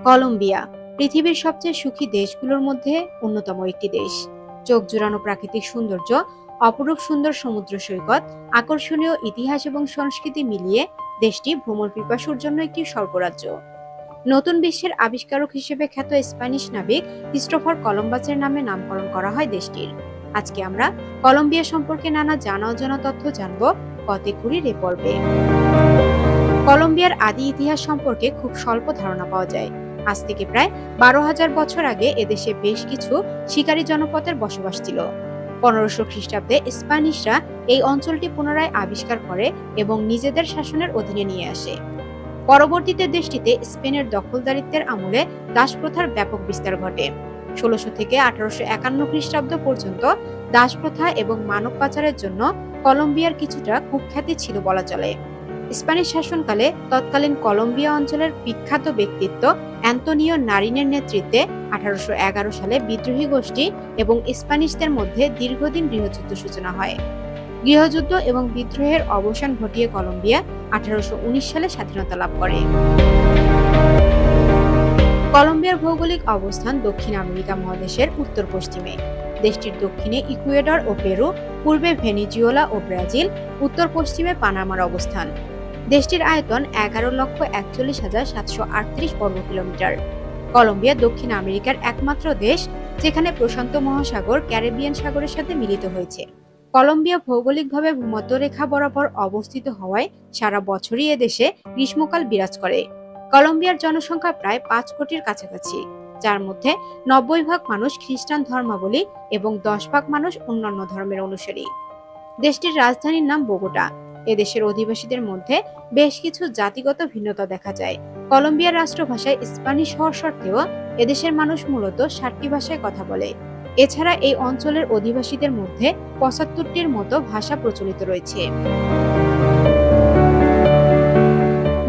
Colombia, পৃথিবীর সবচেয়ে সুখী দেশগুলোর মধ্যে অন্যতম একটি দেশ। চোখ জোড়ানো প্রাকৃতিক সৌন্দর্য, অপরূপ সুন্দর সমুদ্র সৈকত, আকর্ষণীয় ইতিহাস এবং সংস্কৃতি মিলিয়ে দেশটি ভ্রমণ পিপাসুর জন্য একটি স্বর্গরাজ্য। নতুন বিশ্বের আবিষ্কারক হিসেবে খ্যাত স্প্যানিশ নাবিক ক্রিস্টোফার কলম্বাসের নামে নামকরণ করা হয় দেশটির। আজকে আমরা কলম্বিয়া সম্পর্কে নানা জানা অজানা তথ্য জানব কতেকুরির এ পর্বে। কলম্বিয়ার আদি ইতিহাস সম্পর্কে খুব স্বল্প ধারণা পাওয়া যায়। আজ থেকে প্রায় বারো হাজার বছর আগে এদেশে বেশ কিছু শিকারী জনপদের বসবাস ছিল। পনেরোশো খ্রিস্টাব্দে স্প্যানিশরা এই অঞ্চলটি পুনরায় আবিষ্কার করে এবং নিজেদের শাসনের অধীনে নিয়ে আসে। পরবর্তীতে দেশটিতে স্পেনের দখলদারিত্বের আমলে দাসপ্রথার ব্যাপক বিস্তার ঘটে। ষোলোশো থেকে আঠারোশো একান্ন খ্রিস্টাব্দ পর্যন্ত দাসপ্রথা এবং মানব পাচারের জন্য কলম্বিয়ার কিছুটা কুখ্যাতি ছিল বলা চলে। স্প্যানিশ শাসনকালে তৎকালীন কলম্বিয়া অঞ্চলের বিখ্যাত ব্যক্তিত্ব অ্যান্তনিও নারিনের নেতৃত্বে আঠারোশো এগারো সালে বিদ্রোহী গোষ্ঠী এবং স্প্যানিশদের মধ্যে দীর্ঘদিন গৃহযুদ্ধ সূচনা হয়। গৃহযুদ্ধ এবং বিদ্রোহের অবসান ঘটিয়ে কলম্বিয়া আঠারোশো উনিশ সালে স্বাধীনতা লাভ করে। কলম্বিয়ার ভৌগোলিক অবস্থান দক্ষিণ আমেরিকা মহাদেশের উত্তর পশ্চিমে দেশটির দক্ষিণে ইকুয়েডর ও পেরু, পূর্বে ভেনিজুয়েলা ও ব্রাজিল উত্তর পশ্চিমে পানামার অবস্থান। দেশটির আয়তন এগারো লক্ষ একচল্লিশ হাজার সাতশো আটত্রিশ বর্গ কিলোমিটার। কলম্বিয়া দক্ষিণ আমেরিকার একমাত্র দেশ, যেখানে প্রশান্ত মহাসাগর ক্যারিবিয়ান সাগরের সাথে মিলিত হয়েছে। কলম্বিয়া ভৌগোলিকভাবে ভূমধ্যরেখা বরাবর অবস্থিত হওয়ায় সারা বছরই এদেশে গ্রীষ্মকাল বিরাজ করে। কলম্বিয়ার জনসংখ্যা প্রায় পাঁচ কোটির কাছাকাছি, যার মধ্যে নব্বই ভাগ মানুষ খ্রিস্টান ধর্মাবলী এবং দশ ভাগ মানুষ অন্যান্য ধর্মের অনুসারী। দেশটির রাজধানীর নাম বোগোটা এদেশের অধিবাসীদের মধ্যে বেশ কিছু জাতিগত ভিন্নতা দেখা যায়। কলম্বিয়ার রাষ্ট্রভাষায় স্প্যানিশ হওয়ার সত্ত্বেও এদেশের মানুষ মূলত ষাটটি ভাষায় কথা বলে। এছাড়া এই অঞ্চলের অধিবাসীদের মধ্যে পঁচাত্তরটির মতো ভাষা প্রচলিত রয়েছে।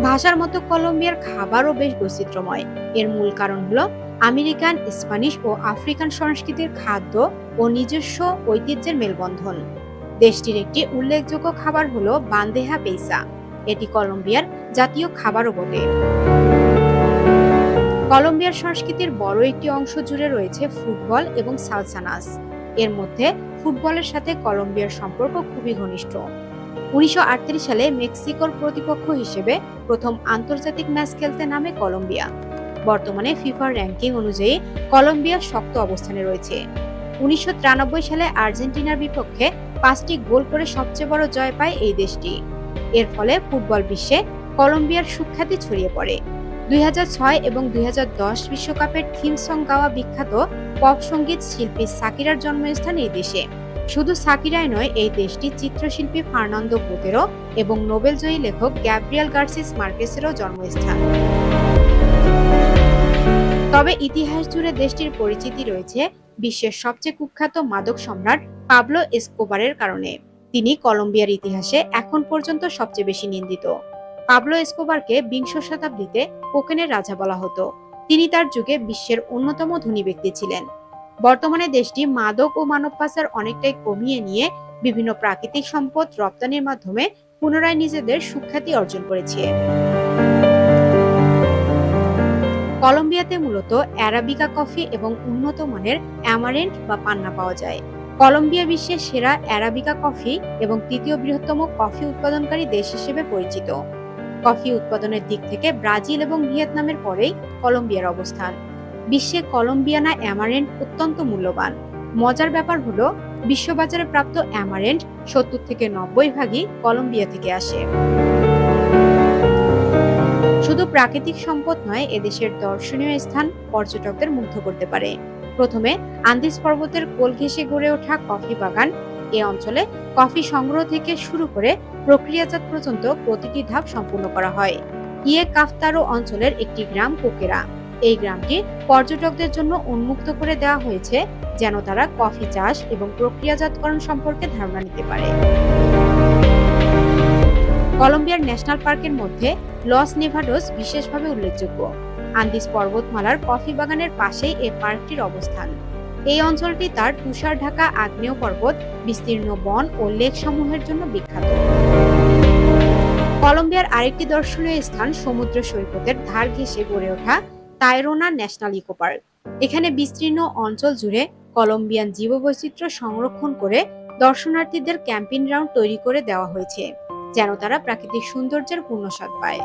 ভাষার মতো কলম্বিয়ার খাবারও বেশ বৈচিত্র্যময়। এর মূল কারণ হলো আমেরিকান, স্প্যানিশ ও আফ্রিকান সংস্কৃতির খাদ্য ও নিজস্ব ঐতিহ্যের মেলবন্ধন। দেশটির একটি উল্লেখযোগ্য খাবার হলো বান্দেহা পেইসা। এটি কলম্বিয়ার জাতীয় খাবারও বটে। কলম্বিয়ার সংস্কৃতির বড় একটি অংশ জুড়ে রয়েছে ফুটবল এবং সালসানাস। এর মধ্যে ফুটবলের সাথে কলম্বিয়ার সম্পর্ক খুবই ঘনিষ্ঠ। উনিশশো আটত্রিশ সালে মেক্সিকোর প্রতিপক্ষ হিসেবে প্রথম আন্তর্জাতিক ম্যাচ খেলতে নামে কলম্বিয়া। বর্তমানে ফিফার র্যাঙ্কিং অনুযায়ী কলম্বিয়া শক্ত অবস্থানে রয়েছে। উনিশশো তিরানব্বই সালে আর্জেন্টিনার বিপক্ষে পাঁচটি গোল করে সবচেয়ে বড় জয় পায় এই দেশটি। এর ফলে ফুটবল বিশ্বে কলম্বিয়ার সুখ্যাতি ছড়িয়ে পড়ে। দুই হাজার ছয় এবং দুই দশ বিশ্বকাপের থিম সং গাওয়া বিখ্যাত পপ সংগীত শিল্পী সাকিরার জন্মস্থান এই দেশে। শুধু সাকিরাই নয়, এই দেশটি চিত্রশিল্পী ফার্নান্দো বোতেরো এবং নোবেলজয়ী লেখক গ্যাব্রিয়াল গার্সিস মার্কেসেরও জন্মস্থান। তবে ইতিহাস জুড়ে দেশটির পরিচিতি রয়েছে বিশ্বের সবচেয়ে কুখ্যাত মাদক সম্রাট পাবলো এসকোবারের কারণে। তিনি কলম্বিয়ার ইতিহাসে এখন পর্যন্ত সবচেয়ে বেশি নিন্দিত। পাবলো এসকোবারকে বিংশ শতাব্দীতে কোকেনের রাজা বলা হতো। তিনি তার যুগে বিশ্বের অন্যতম ধনী ব্যক্তি ছিলেন। বর্তমানে দেশটি মাদক ও মানব পাচার অনেকটাই কমিয়ে নিয়ে বিভিন্ন প্রাকৃতিক সম্পদ রপ্তানির মাধ্যমে পুনরায় নিজেদের সুখ্যাতি অর্জন করেছে। কলম্বিয়াতে মূলত অ্যারাবিকা কফি এবং উন্নত মানের অ্যামারেন্ট বা পান্না পাওয়া যায়। কলম্বিয়া বিশ্বের সেরা অ্যারাবিকা কফি এবং তৃতীয় বৃহত্তম কফি উৎপাদনকারী দেশ হিসেবে পরিচিত। কফি উৎপাদনের দিক থেকে ব্রাজিল এবং ভিয়েতনামের পরেই কলম্বিয়ার অবস্থান। বিশ্বে কলম্বিয়ানা অ্যামারেন্ট অত্যন্ত মূল্যবান। মজার ব্যাপার হলো, বিশ্ববাজারে প্রাপ্ত অ্যামারেন্ট সত্তর থেকে নব্বই ভাগই কলম্বিয়া থেকে আসে। শুধু প্রাকৃতিক সম্পদ নয়, এদেশের দর্শনীয় স্থান পর্যটকদের মুগ্ধ করতে পারে। প্রথমে আন্দিস পর্বতের কোল ঘেঁষে গড়ে ওঠা কফি বাগান। এ অঞ্চলে কফি সংগ্রহ থেকে শুরু করে প্রক্রিয়াজাত পর্যন্ত প্রতিটি ধাপ সম্পূর্ণ করা হয়। ইয়ে কাফতারো অঞ্চলের একটি গ্রাম কোকেরা। এই গ্রামটি পর্যটকদের জন্য উন্মুক্ত করে দেওয়া হয়েছে, যেন তারা কফি চাষ এবং প্রক্রিয়াজাতকরণ সম্পর্কে ধারণা নিতে পারে। কলম্বিয়ার ন্যাশনাল পার্কের মধ্যে লস নেভাডোস বিশেষভাবে উল্লেখযোগ্য। আন্দিস পর্বতমালার কফি বাগানের পাশেই এই পার্কটির অবস্থান। এই অঞ্চলটি তার তুষার ঢাকা আগ্নেয় পর্বত, বিস্তীর্ণ বন ও লেক সমূহের জন্য বিখ্যাত। কলম্বিয়ার আরেকটি দর্শনীয় স্থান সমুদ্র সৈকতের ধার ঘেঁষে গড়ে ওঠা তাইরোনা ন্যাশনাল ইকো পার্ক। এখানে বিস্তীর্ণ অঞ্চল জুড়ে কলম্বিয়ান জীববৈচিত্র্য সংরক্ষণ করে দর্শনার্থীদের ক্যাম্পিং গ্রাউন্ড তৈরি করে দেওয়া হয়েছে। যেন তারা প্রাকৃতিক সৌন্দর্যের পূর্ণস্বাদ পায়।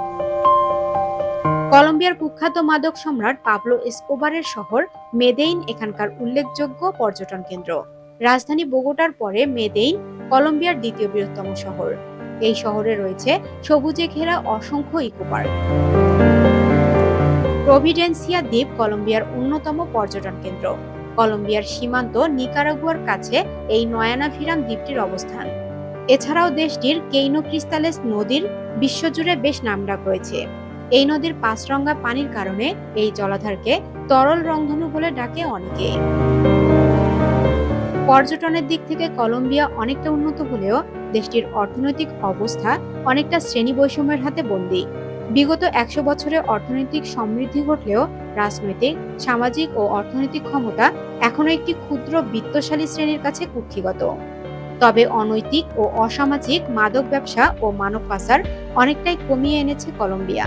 কলম্বিয়ার কুখ্যাত মাদক সম্রাট পাবলো এসকোবারের শহর মেদেইন এখানকার উল্লেখযোগ্য পর্যটন কেন্দ্র। রাজধানী বোগোটার পরে মেদেইন কলম্বিয়ার দ্বিতীয় বৃহত্তম শহর। এই শহরে রয়েছে সবুজে ঘেরা অসংখ্য ইকো পার্ক। প্রভিডেন্সিয়া দ্বীপ কলম্বিয়ার অন্যতম পর্যটন কেন্দ্র। কলম্বিয়ার সীমান্ত নিকারাগুয়ার কাছে এই নয়ানাভিরাম দ্বীপটির অবস্থান। এছাড়াও দেশটির কেইনো ক্রিস্তালেস নদীর বিশ্বজুড়ে বেশ নামডাক রয়েছে। এই নদীর পাঁচরঙ্গা পানির কারণে এই জলাধারকে তরল রংধনু বলে ডাকে অনেকে পর্যটনের দিক থেকে কলম্বিয়া অনেকটা উন্নত হলেও দেশটির অর্থনৈতিক অবস্থা অনেকটা শ্রেণি বৈষম্যের হাতে বন্দী। বিগত একশো বছরে অর্থনৈতিক সমৃদ্ধি ঘটলেও রাজনৈতিক, সামাজিক ও অর্থনৈতিক ক্ষমতা এখনও একটি ক্ষুদ্র, বিত্তশালী শ্রেণির কাছে কুক্ষিগত। তবে অনৈতিক ও অসামাজিক মাদক ব্যবসা ও মানব পাচার অনেকটাই কমিয়ে এনেছে কলম্বিয়া,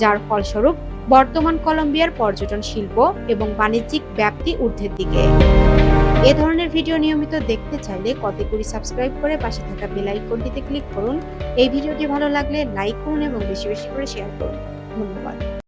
যার ফলস্বরূপ বর্তমান কলম্বিয়ার পর্যটন শিল্প এবং বাণিজ্যিক ব্যাপ্তি ঊর্ধ্বের দিকে। এ ধরনের ভিডিও নিয়মিত দেখতে চাইলে কতগুলি সাবস্ক্রাইব করে পাশে থাকা বেল আইকনটিতে ক্লিক করুন। এই ভিডিওটি ভালো লাগলে লাইক করুন এবং বেশি বেশি করে শেয়ার করুন। ধন্যবাদ।